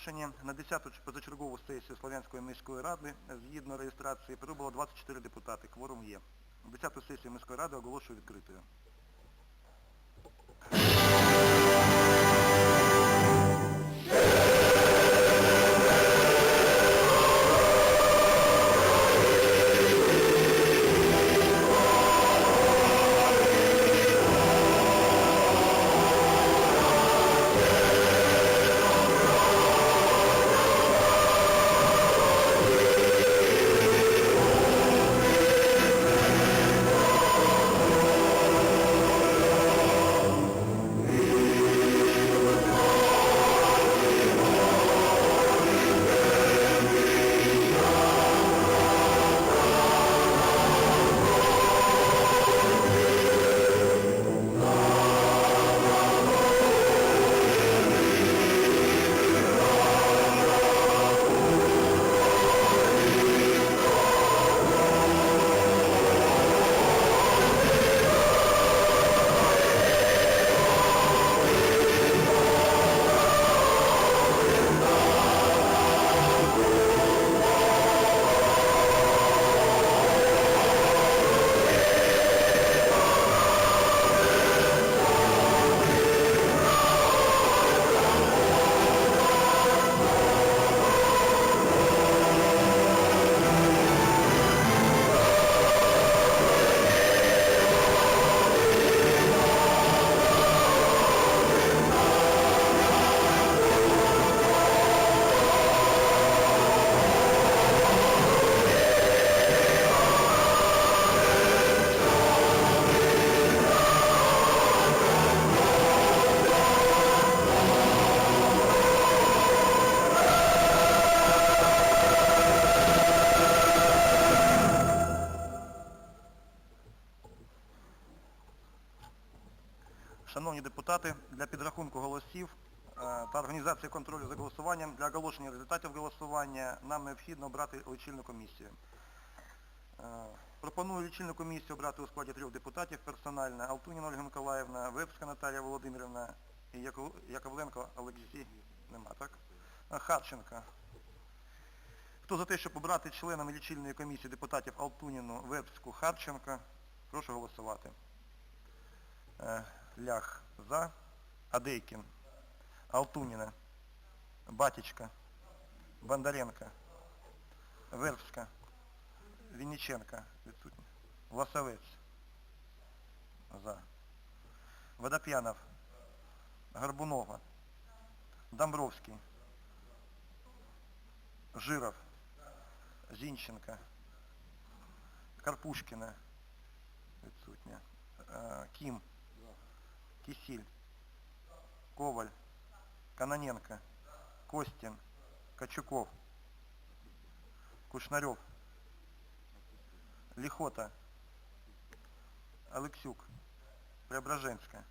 оголошені. На 10-ту позачергову сесію Слов'янської міської ради згідно реєстрації прибуло 24 депутати. Кворум є. 10-ту сесію міської ради оголошую відкритою. Шановні депутати, для підрахунку голосів е, та організації контролю за голосуванням для оголошення результатів голосування нам необхідно обрати лічильну комісію. Е, Пропоную лічильну комісію обрати у складі трьох депутатів персонально Алтуніна Ольга Миколаївна, Вепська Наталія Володимирівна і Яковленко Олексій. Нема, так? Е, Харченка. Хто за те, щоб обрати членами лічильної комісії депутатів Алтуніну, Вепську, Харченка, прошу голосувати. Лях за, Адейкін, Алтуніна, Батічка, Бондаренко, Вербська, Вінниченка, відсутня, Власовець, за, Водоп'янов, Горбунова, Домбровський, Жиров, Зінченка, Карпушкіна, відсутня, Е, Кім, Кисиль, Коваль, Каноненко, Костин, Кочуков, Кушнарев, Лихота, Алексюк, Преображенская,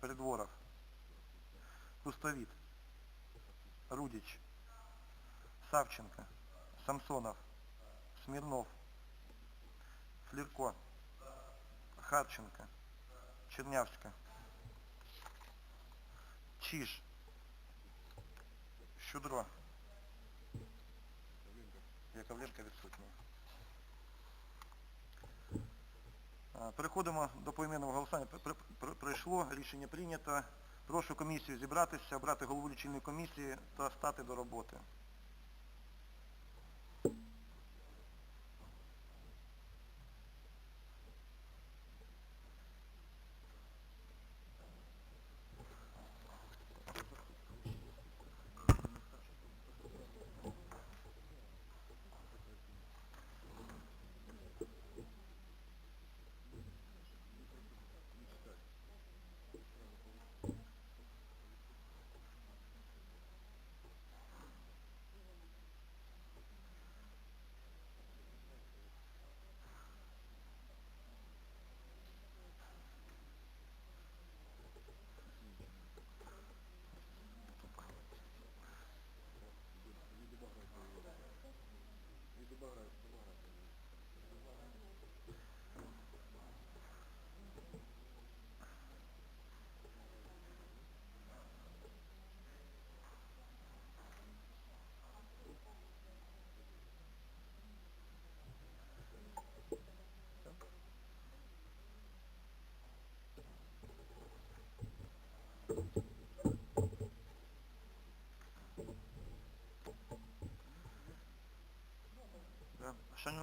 Придворов, Пустовит, Рудич, Савченко, Самсонов, Смирнов, Флирко, Харченко, Чернявська, Чиж, Щудро, Яковленко відсутній. А, Переходимо до поіменного голосування. Пр- пр- Пройшло, рішення прийнято. Прошу комісію зібратися, обрати голову лічильної комісії та стати до роботи.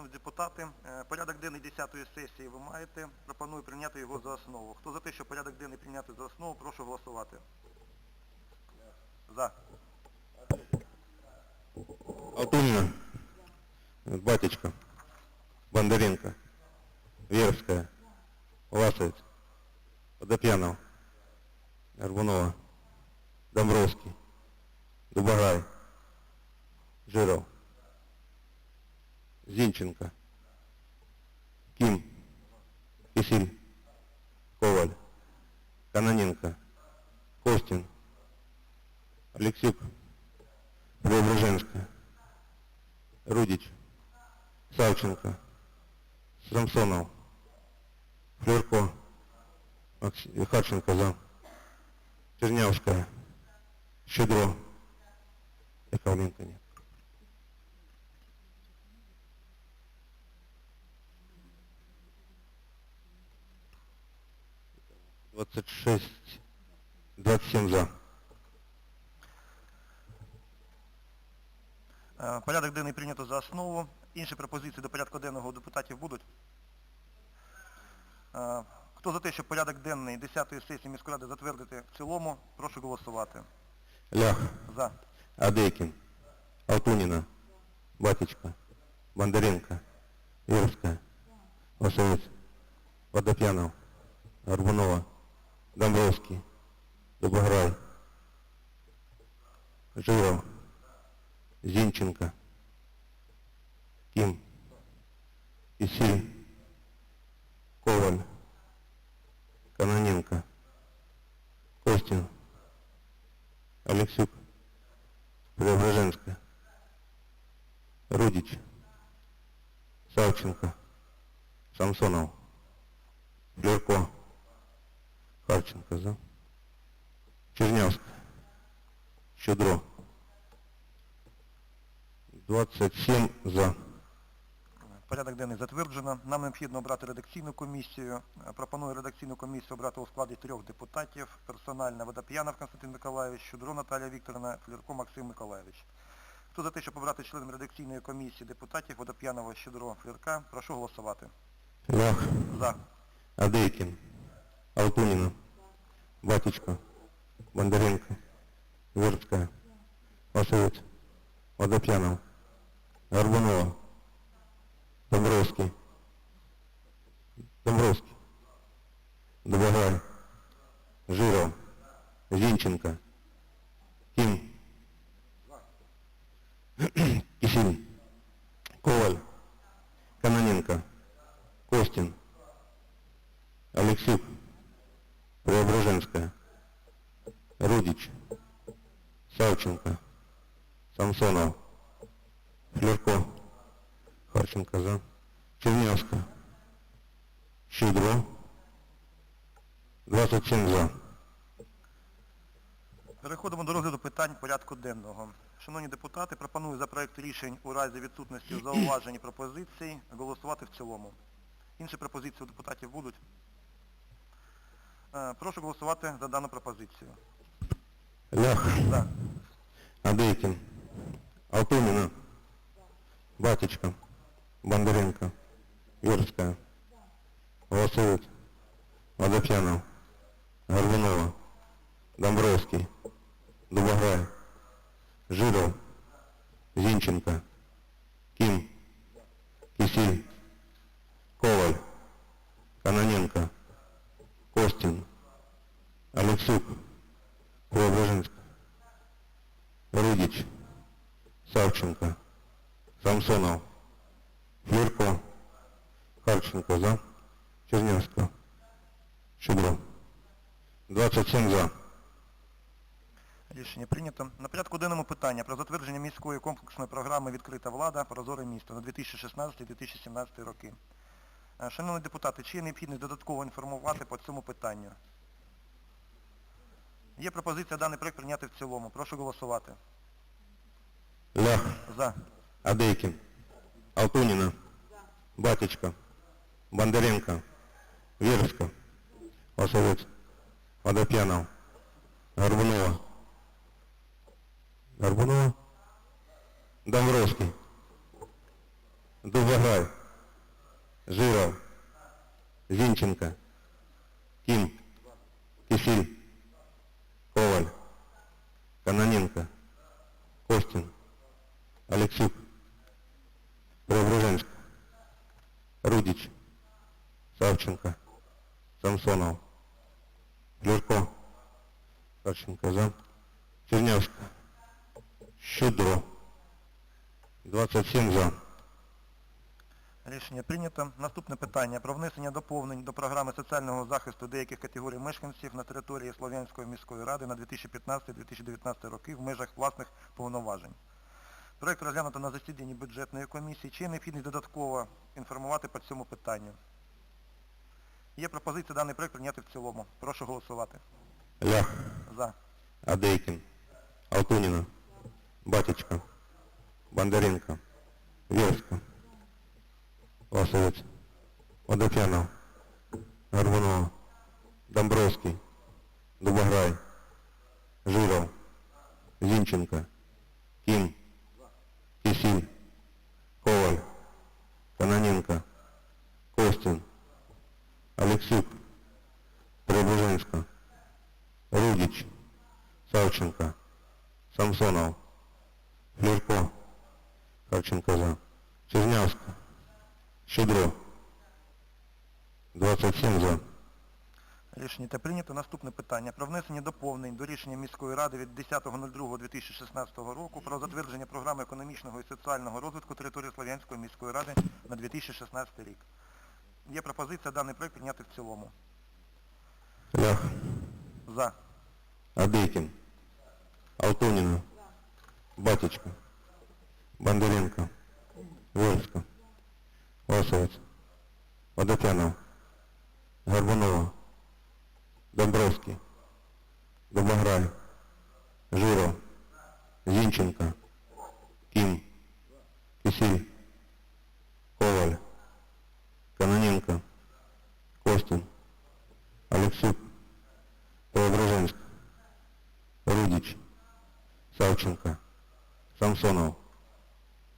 Шановні депутати, е, порядок денний 10-ї сесії ви маєте. Пропоную прийняти його за основу. Хто за те, що порядок денний прийняти за основу, прошу голосувати. За. Алтунина, Батечка, Бондаренко, Верская, Власовец, Водопьянов, Горбунова, Домбровский, Дубагай, Жиров, Зинченко, Ким, Кисель, Коваль, Каноненко, Костин, Алексюк, Преображенская, Рудич, Савченко, Самсонов, Флерко, Харченко за, Чернявская, Щедро, Яковленко нет. Двадцать шесть, двадцать семь за. Е, Порядок денний прийнято за основу. Інші пропозиції до порядку денного у депутатів будуть? Е, Хто за те, щоб порядок денний 10-ї сесії міської ради затвердити в цілому, прошу голосувати. Лях, За. Адейкин, Алтунина, Батечка, Бондаренко, Верская, Васовец, Водопьянов, Горбунова, Домбровский, Дубограй, Жиров, Зинченко, Ким, Исиль, Коваль, Каноненко, Костин, Алексюк, Преображенская, Рудич, Савченко, Самсонов, Флерко, Харченко, за, Чернявская, Щедро, 27 за. Порядок денний затверджено. Нам необхідно обрати редакційну комісію. Пропоную редакційну комісію обрати у складі трьох депутатів. Персонально Водоп'янов Константин Миколаївич, Щудро Наталія Вікторовна, Флірко Максим Миколаївич. Хто за те, щоб обрати членом редакційної комісії депутатів Водоп'янова, Щудро, Флірка, прошу голосувати. Лях, За. Адейкин, Алтунина, Батечка, Бондаренко, Верская, Васовец, Водопьянов, Горбунова, Домбровский, Домбровский, Дубогай, Жиров, Зинченко, Ким, Кисель, Коваль, Каноненко, Костин, Алексюк, Савченко, Самсонов, Флерко, Харченко за, Чернявская, Щедро, 27 за. Переходимо до розгляду питань порядку денного. Шановні депутати, пропоную за проект рішень у разі відсутності зауважень пропозицій голосувати в цілому. Інші пропозиції у депутатів будуть? Е, Прошу голосувати за дану пропозицію. Лях, За. Адейкин, Алтунина, Батечка, Бондаренко, Верская, Волосовец, Водопьянов, Горбунова, Домбровский, Дубограй, Жиров, Зинченко, Ким, Кисель, Коваль, Каноненко, Костин, Алексюк, Преображенск, Рудич, Савченко, Самсонов, Флирко, Харченко за, Чернявского, Щедро. 27 за. Рішення прийнято. На порядку денному питання про затвердження міської комплексної програми «Відкрита влада. Прозоре місто» на 2016-2017 роки. Е, Шановні депутати, чи є необхідність додатково інформувати по цьому питанню? Є пропозиція даний проект прийняти в цілому. Прошу голосувати. Лях, За. Адейкин, Алтунина, Батечка, Бондаренко, Верска, Васовец, Водопьянов, Горбунова, Горбунова, Домбровский, Дубограй, Жиров, Зинченко, Ким, Кисиль, Самсонов, Лерко, Харченко за, Чернявск, Щудро, 27 за. Рішення прийнято. Наступне питання про внесення доповнень до програми соціального захисту деяких категорій мешканців на території Слов'янської міської ради на 2015-2019 роки в межах власних повноважень. Проект розглянуто на засіданні бюджетної комісії. Чи необхідність додатково інформувати по цьому питанню? Є пропозиція даний проект прийняти в цілому. Прошу голосувати. Лях, За. Адейкин, Алтунина, Батечка, Бондаренко, Верска, Ласовец, Водопьянов, Горбунова, Домбровский, Дубограй, Жиров, Зинченко, Ким, Кисиль, Коваль, Каноненко, Костин, Алексюк, Преображенска, Рудич, Савченко, Самсонов, Флерко, Харченко за, Чернявск, Щедро, 27 за. Рішення та прийнято. Наступне питання. Про внесення доповнень до рішення міської ради від 10.02.2016 року про затвердження програми економічного і соціального розвитку території Слов'янської міської ради на 2016 рік. Є пропозиція даний проект прийняти в цілому. Лях, За. Адейкин, Алтунина, Батечка, Бондаренко, Верска, Ласовец, Водопьянов, Горбунова, Домбровский, Дубограй, Жиров, Зинченко, Ким, Кисиль, Коваль, Каноненко, Костин, Алексюк, Преображенск, Рудич, Савченко, Самсонов,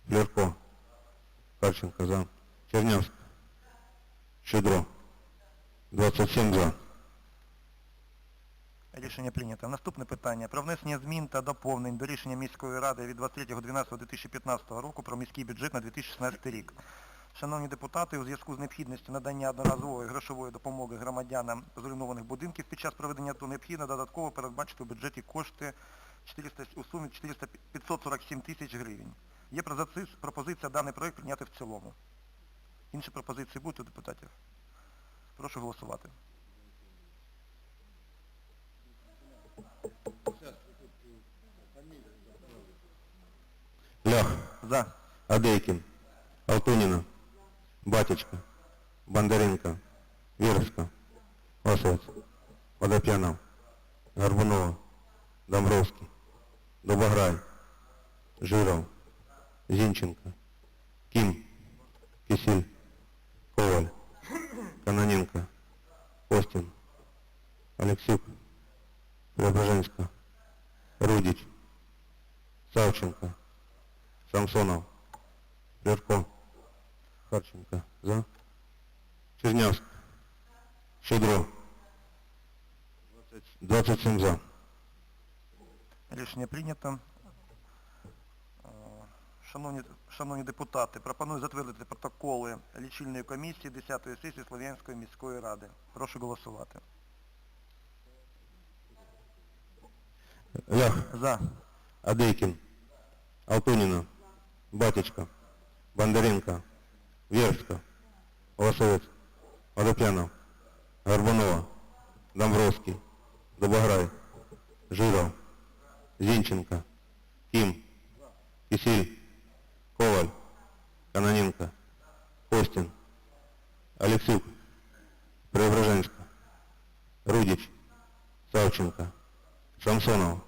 Лерко, Харченко за, Чернявск, Щедро, 27 за. Рішення прийнято. Наступне питання. Про внесення змін та доповнень до рішення міської ради від 23.12.2015 року про міський бюджет на 2016 рік. Шановні депутати, у зв'язку з необхідністю надання одноразової грошової допомоги громадянам зруйнованих будинків під час проведення АТО необхідно додатково передбачити у бюджеті кошти 400, у сумі 400, 547 тисяч гривень. Є пропозиція- даний проект прийняти в цілому. Інші пропозиції будуть у депутатів? Прошу голосувати. Лях, За. Адейкин, Алтунина, Батечка, Бондаренко, Верска, Ласовец, Водопьянов, Горбунова, Домбровский, Дубограй, Жиров, Зинченко, Ким, Кисиль, Коваль, Каноненко, Костин, Алексюк, Преображенска, Рудич, Савченко, Самсонов, Лерко, Харченко, за. Чернявск, Щедро, 27 за. Рішення прийнято. Е, Шановні, шановні депутати, пропоную затвердити протоколи лічильної комісії 10-ї сесії Слов'янської міської ради. Прошу голосувати. Лях, За. Адейкин, Алтунина, Батечка, Бондаренко, Верска, Лосовец, Водопьянов, Горбунова, Домбровский, Дубограй, Жиров, Зинченко, Ким, Кисиль, Коваль, Каноненко, Костин, Алексюк, Преображенска, Рудич, Савченко, Самсонов,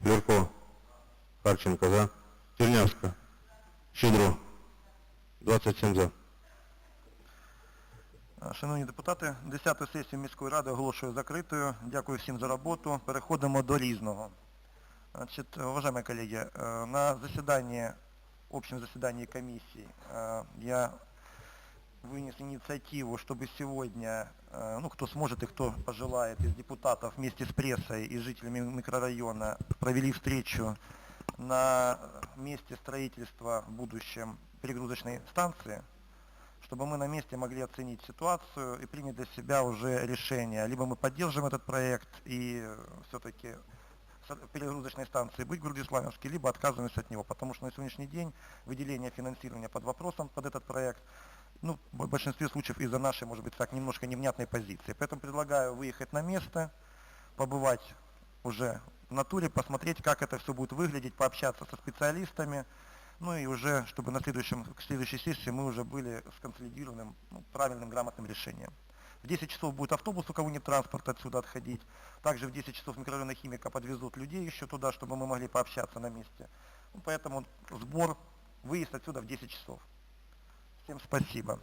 Флерко, Харченко за, Чернявска, Щедро, 27 за. Е, Шановні депутати, 10-ту сесію міської ради оголошую закритою. Дякую всім за роботу. Переходимо до різного. Значить, уважаемые коллеги, э, на заседании общем заседании комиссии э, я вынес инициативу, чтобы сегодня, э, ну, кто сможет и кто пожелает из депутатов вместе с прессой и жителями микрорайона провели встречу на месте строительства в будущем перегрузочной станции, чтобы мы на месте могли оценить ситуацию и принять для себя уже решение. Либо мы поддержим этот проект и все-таки перегрузочной станции быть в Грудиславянске, либо отказываемся от него, потому что на сегодняшний день выделение финансирования под вопросом под этот проект, ну, в большинстве случаев из-за нашей, может быть, так, немножко невнятной позиции. Поэтому предлагаю выехать на место, побывать уже в натуре, посмотреть, как это все будет выглядеть, пообщаться со специалистами, ну и уже, чтобы на следующем, к следующей сессии мы уже были с консолидированным, ну, правильным, грамотным решением. В 10 часов будет автобус, у кого нет транспорта, отсюда отходить. Также в 10 часов микрорайона химика подвезут людей еще туда, чтобы мы могли пообщаться на месте. Ну, поэтому сбор, выезд отсюда в 10 часов. Всем спасибо.